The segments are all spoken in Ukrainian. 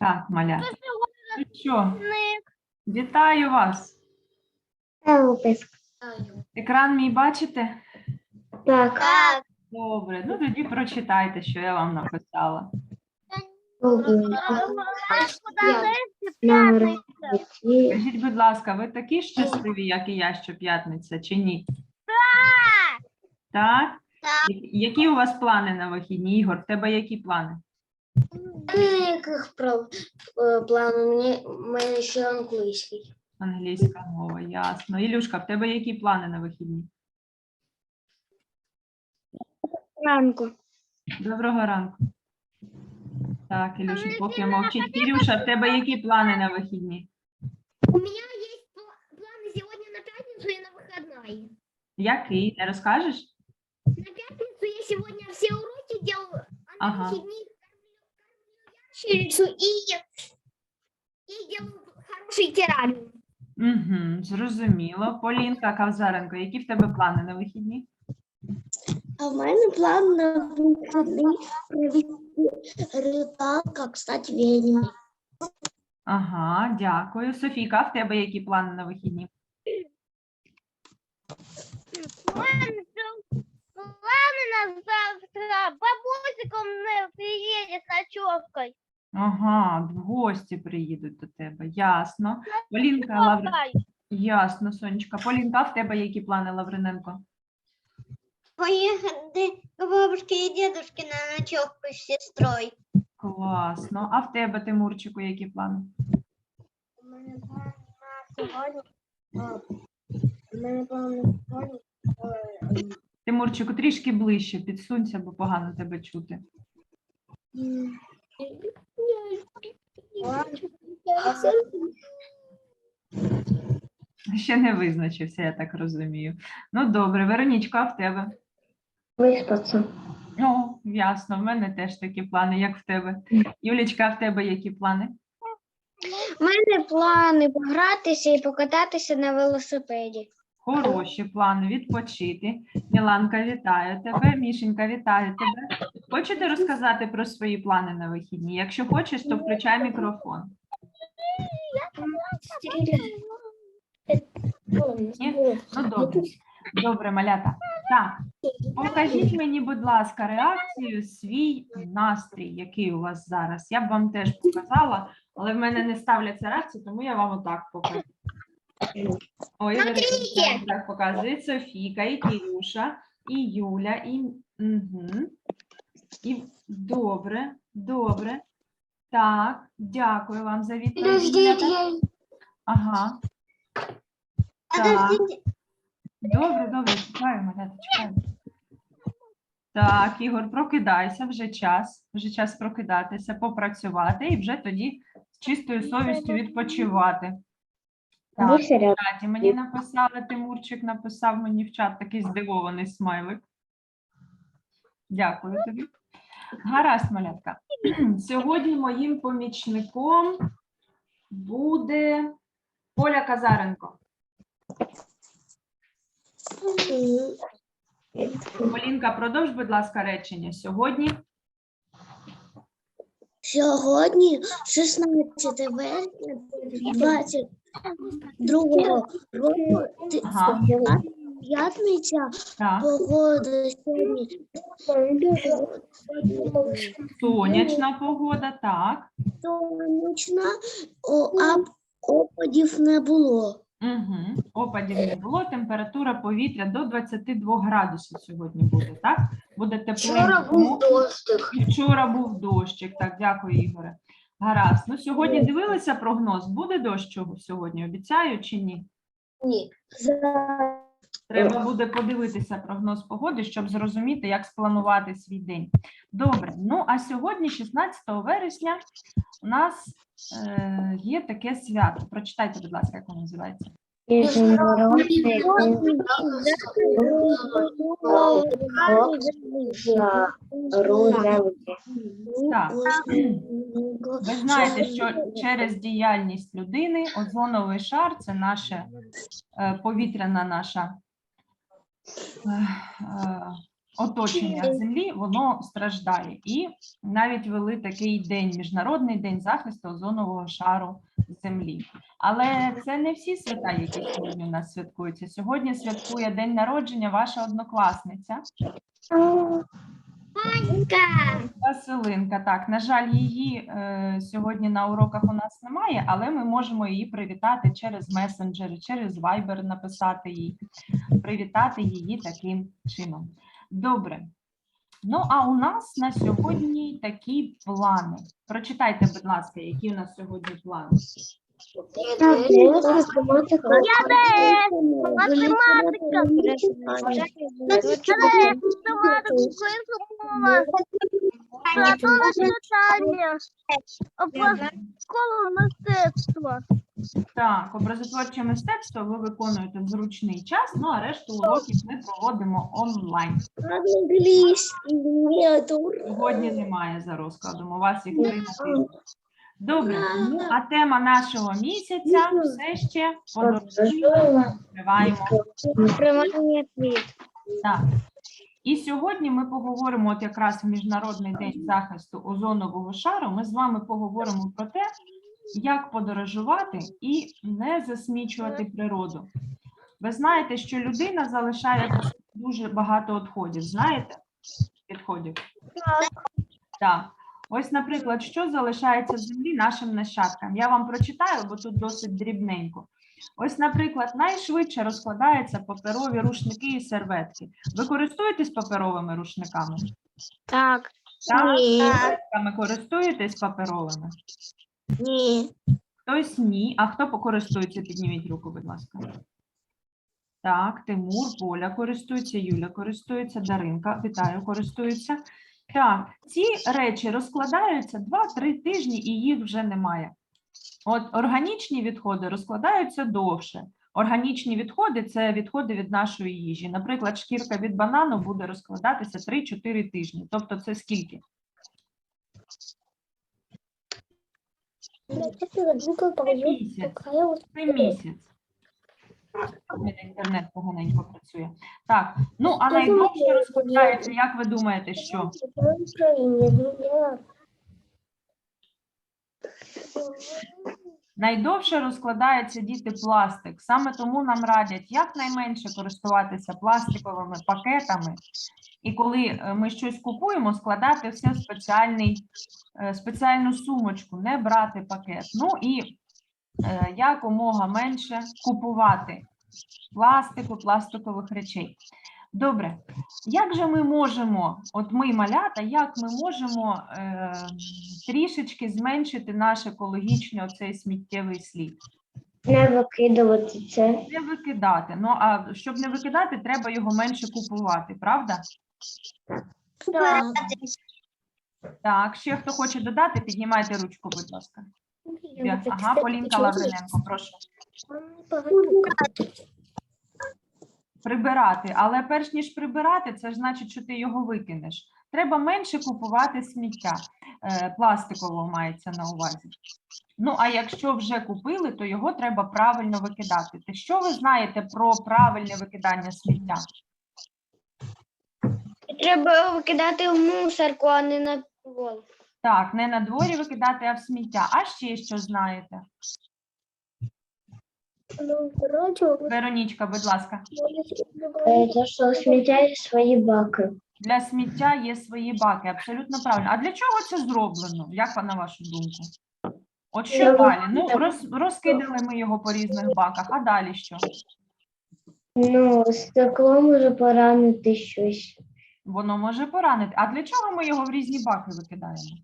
Так, маля. Ну що, вітаю вас. Екран мій бачите? Так, Так, Добре, ну тоді прочитайте, що я вам написала. Скажіть, будь ласка, ви такі щасливі, як і я, що п'ятниця, чи ні? Так? Так. Я- Які у вас плани на вихідні? Ігор, в тебе які плани? ніяких прав е, плану, мені в мене ще англійський. Англійська мова, ясно. Ілюшка, в тебе які плани на вихідні? Ранку. Доброго ранку. Так, Ілюша, поки мовчить. Кирюша, в тебе які плани на вихідні? у меня есть пла- планы сегодня на пятницу и на выходные. Який? Не розкажеш? На пятницу я сегодня все уроки делаю, а на Ага. выходные кормлю ящерицу и, и делаю хороший террариум. Угу, зрозуміло. Полінка Кавзаренко, які в тебе плани на вихідні? А в мене план на вихідний провести ритуал, як стати ведьмою. Ага, дякую. Софійка, а в тебе які плани на вихідні? Планы Ага, в гості приїдуть до тебе. Ясно. Полінка Лавр... Ясно, Сонечка. Полінка, а в тебе які плани, Лавриненко? Поехали к бабушке и дедушке на ночевку с сестрой. Класно. А в тебе, Тимурчику, які плани? У мене на сьогодні. У мене план на сьогодні. Тимурчику, трішки ближче, підсунься, бо погано тебе чути. Ще не визначився, я так розумію. Ну, добре, Веронічка, а в тебе? Виспатися. О, ясно, в мене теж такі плани, як в тебе. Юлічка, а в тебе які плани? У мене плани погратися і покататися на велосипеді. Хороші плани, відпочити. Міланка, вітаю тебе. Мішенька, вітаю тебе. Хочете розказати про свої плани на вихідні? Якщо хочеш, то включай мікрофон. Ні? Ну, добре. Добре, малята. Так, покажіть мені, будь ласка, реакцію, свій настрій, який у вас зараз. Я б вам теж показала, але в мене не ставляться реакції, тому я вам отак покажу. Ой, Смотрите. так показує Софійка, і Кирюша, і Юля, і. Угу. і... Добре, добре. Так, дякую вам за відповідь. Ага. Так. Добре, добре, чекаємо, малята, чекаємо. Так, Ігор, прокидайся, вже час. Вже час прокидатися, попрацювати і вже тоді з чистою совістю відпочивати. Так, в чаті мені написали, Тимурчик написав мені в чат такий здивований смайлик. Дякую тобі. Гаразд, малятка. Сьогодні моїм помічником буде Оля Казаренко. Полінка, продовж, будь ласка, речення. Сьогодні Сьогодні 16 вересня 22 року. ти- Ага. П'ятниця, так, погода сьогодні сонячна погода, так. сонячна, о, а опадів не було. Угу. Опадів не було, температура повітря до 22 градусів сьогодні буде, так? Буде тепленько. тому- дощик. І вчора був дощик. Так, дякую, Ігоре. Гаразд. Ну, сьогодні дивилися прогноз. Буде дощ сьогодні? Обіцяю чи ні? Ні. Треба буде подивитися прогноз погоди, щоб зрозуміти, як спланувати свій день. Добре. Ну а сьогодні, 16 вересня, у нас е, є таке свято. Прочитайте, будь ласка, як воно називається. Так. Ви знаєте, що через діяльність людини озоновий шар це наша е, повітряна наша е, е, оточення землі, воно страждає. І навіть вели такий день, Міжнародний день захисту озонового шару землі. Але це не всі свята, які сьогодні у нас святкуються. Сьогодні святкує день народження ваша однокласниця Василинка. Так, на жаль, її е, сьогодні на уроках у нас немає, але ми можемо її привітати через месенджери, через Viber написати їй, привітати її таким чином. Добре. Ну, а у нас на сьогодні такі плани. Прочитайте, будь ласка, які у нас сьогодні плани. Математика. Літературне мистецтва. Так, образотворче мистецтво ви виконуєте в зручний час, ну а решту уроків ми проводимо онлайн. Англійський нету. Сьогодні немає за розкладом. У вас їх три. Добре, ну а тема нашого місяця все ще подорожуємо. Квіт. Так. І сьогодні ми поговоримо, от якраз в Міжнародний день захисту озонового шару, ми з вами поговоримо про те, як подорожувати і не засмічувати природу. Ви знаєте, що людина залишає дуже багато відходів. Знаєте? Відходів. Так. Ось, наприклад, що залишається в землі нашим нащадкам. Я вам прочитаю, бо тут досить дрібненько. Ось, наприклад, найшвидше розкладаються паперові рушники і серветки. Ви користуєтесь паперовими рушниками? Так. Так? Ні. Серветками користуєтесь паперовими? Ні. Хтось ні. А хто покористується? Підніміть руку, будь ласка. Так, Тимур, Поля користується, Юля користується, Даринка, вітаю, користується. Так, ці речі розкладаються 2-3 тижні і їх вже немає. От органічні відходи розкладаються довше. Органічні відходи це відходи від нашої їжі. Наприклад, шкірка від банану буде розкладатися 3-4 тижні. Тобто це скільки? Місяць. Це місяць. Інтернет поганенько працює. Так, ну а найдовше розкладається, як ви думаєте, що? Найдовше розкладається діти пластик. Саме тому нам радять якнайменше користуватися пластиковими пакетами. І коли е, ми щось купуємо, складати все в спеціальний, е, спеціальну сумочку, не брати пакет. Ну і е, якомога менше купувати пластику, пластикових речей. Добре, як же ми можемо, от ми малята, як ми можемо е, трішечки зменшити наш екологічний оцей сміттєвий слід? Не викидувати це. Не викидати. Ну а щоб не викидати, треба його менше купувати, правда? Так, ще хто хоче додати, піднімайте ручку, будь ласка. Ага, Полінка Лавриненко, прошу. Прибирати, але перш ніж прибирати, це ж значить, що ти його викинеш. Треба менше купувати сміття. Е, пластикового мається на увазі. Ну, а якщо вже купили, то його треба правильно викидати. Те що ви знаєте про правильне викидання сміття? Треба викидати в мусорку, а не на пол. Так, не на дворі викидати, а в сміття. А ще що знаєте? Ну, Веронічка, будь ласка. що сміття є свої баки. Для сміття є свої баки, абсолютно правильно. А для чого це зроблено? Як на вашу думку? От що Я далі? Ну, роз, розкидали ми його по різних баках, а далі що? Ну, стекло може поранити щось. Воно може поранити. А для чого ми його в різні баки викидаємо?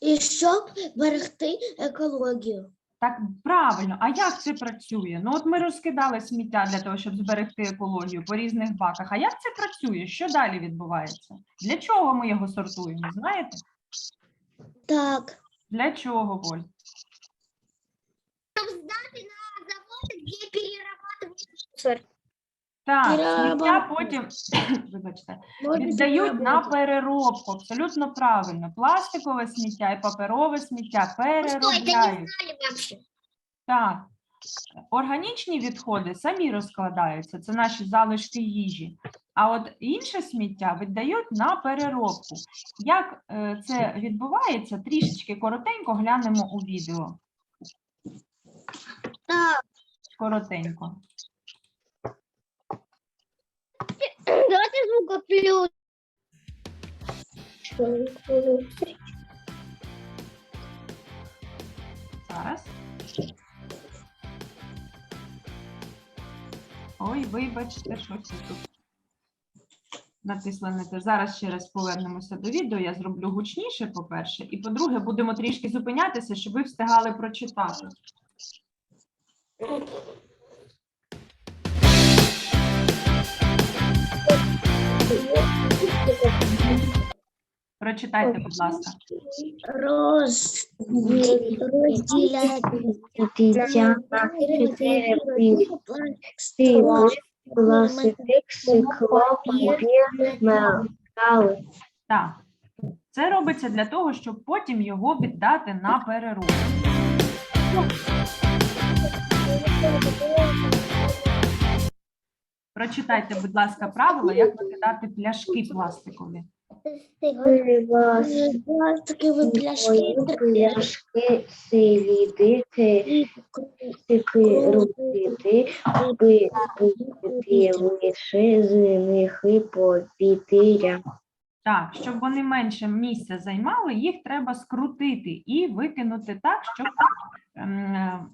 І щоб берегти екологію. Так правильно, а як це працює? Ну от ми розкидали сміття для того, щоб зберегти екологію по різних баках. А як це працює? Що далі відбувається? Для чого ми його сортуємо? Знаєте? Так. Для чого, Боль? Где перерабатывают мусор. Так, сміття потім вибачте, віддають на переробку. Абсолютно правильно. Пластикове сміття і паперове сміття переробляють. Так. Органічні відходи самі розкладаються, це наші залишки їжі. а от інше сміття віддають на переробку. Як е, це відбувається, трішечки коротенько глянемо у відео. Коротенько. Давайте звук плюс. Зараз. Ой, вибачте, щось я тут натисла не те. Зараз ще раз повернемося до відео. Я зроблю гучніше, по-перше, і по-друге, будемо трішки зупинятися, щоб ви встигали прочитати. Прочитайте, будь ласка. Роз... На чотири метал. Так. Це робиться для того, щоб потім його віддати на переробку. Прочитайте, будь ласка, правила, як викидати пляшки пластикові. пластикові пляшки пляшки, силідити, стики, рубити, випити лише з них повітря. Так, щоб вони менше місця займали, їх треба скрутити і викинути так, щоб ем,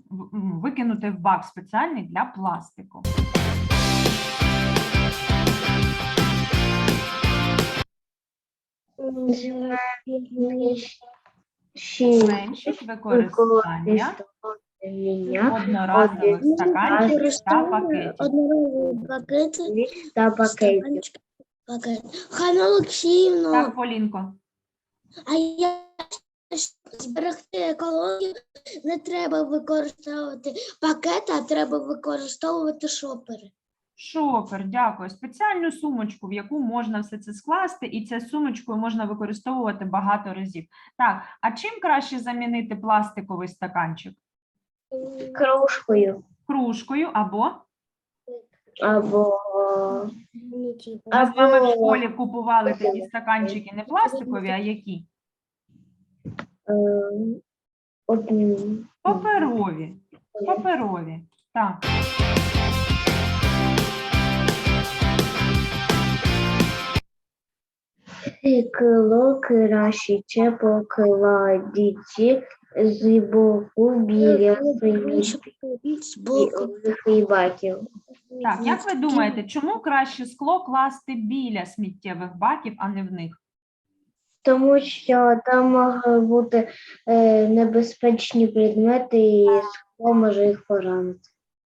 викинути в бак спеціальний для пластику. Зменшить використання одноразових стаканчиків та пакетів. Одноразові пакети. та пакетів. стаканчики, Пакет. Хана Олексіївна, Так, Полінко. а я зберегти екологію, не треба використовувати пакети, а треба використовувати шопери. Шопер, дякую. Спеціальну сумочку, в яку можна все це скласти, і цю сумочкою можна використовувати багато разів. Так, а чим краще замінити пластиковий стаканчик? Кружкою Кружкою або або ми з вами в школі купували такі стаканчики не пластикові, а які? е. Паперові. Паперові. Так. Стекло краще покладіть з боку біля баків. Так, як ви думаєте, чому краще скло класти біля сміттєвих баків, а не в них? Тому що там можуть бути е, небезпечні предмети, і скло може їх поранити.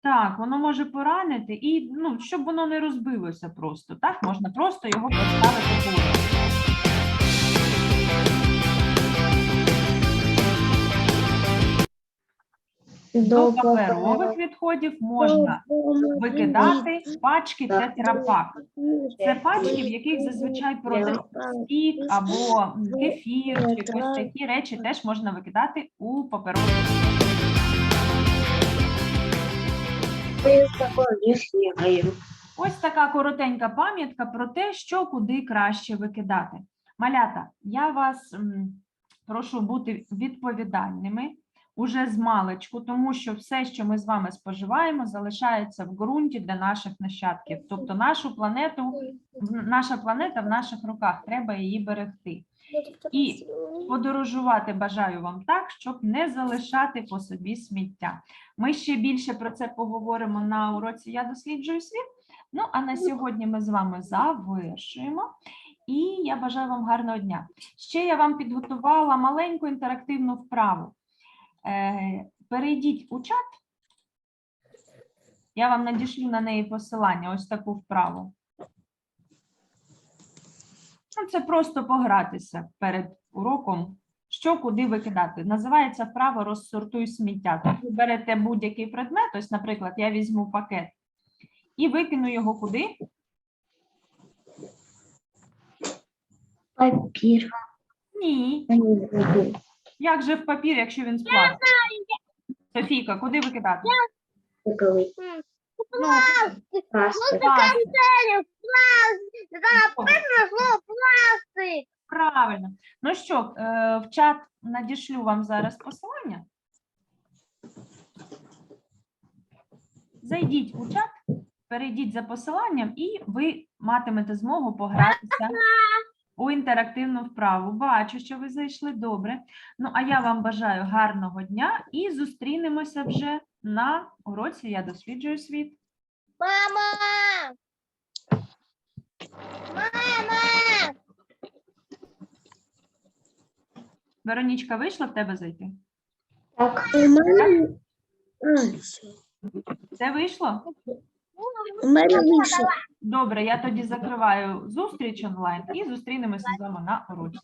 Так, воно може поранити і ну, щоб воно не розбилося просто. Так, можна просто його поставити поруч. До паперових відходів можна викидати пачки тетрапак. Це пачки, в яких зазвичай продають сік або кефір, чи ось такі речі теж можна викидати у паперові. Ось така коротенька пам'ятка про те, що куди краще викидати. Малята, я вас прошу бути відповідальними уже з маличку, тому що все, що ми з вами споживаємо, залишається в ґрунті для наших нащадків. Тобто нашу планету, наша планета в наших руках, треба її берегти. І Подорожувати бажаю вам так, щоб не залишати по собі сміття. Ми ще більше про це поговоримо на уроці Я досліджую світ. Ну а на сьогодні ми з вами завершуємо. І я бажаю вам гарного дня. Ще я вам підготувала маленьку інтерактивну вправу. Е, перейдіть у чат. Я вам надішлю на неї посилання, ось таку вправу. Ну, це просто погратися перед уроком, що куди викидати. Називається вправа розсортуй сміття. Тобто ви берете будь-який предмет, ось, наприклад, я візьму пакет і викину його куди? Папір. Ні. Як же в папір, якщо він з пластику? Софійка, куди викидати? Такий Ну, пластик. пластик. пластик. Написано слово пластик. Правильно. Ну що, е, в чат надішлю вам зараз посилання. Зайдіть у чат, перейдіть за посиланням, і ви матимете змогу погратися у інтерактивну вправу. Бачу, що ви зайшли добре. Ну, а я вам бажаю гарного дня і зустрінемося вже на уроці Я досліджую світ. Мама! Мама! Веронічка вийшла в тебе зайти? Так. Це вийшло? У мене вийшло. Добре, я тоді закриваю зустріч онлайн і зустрінемося з вами на уроці.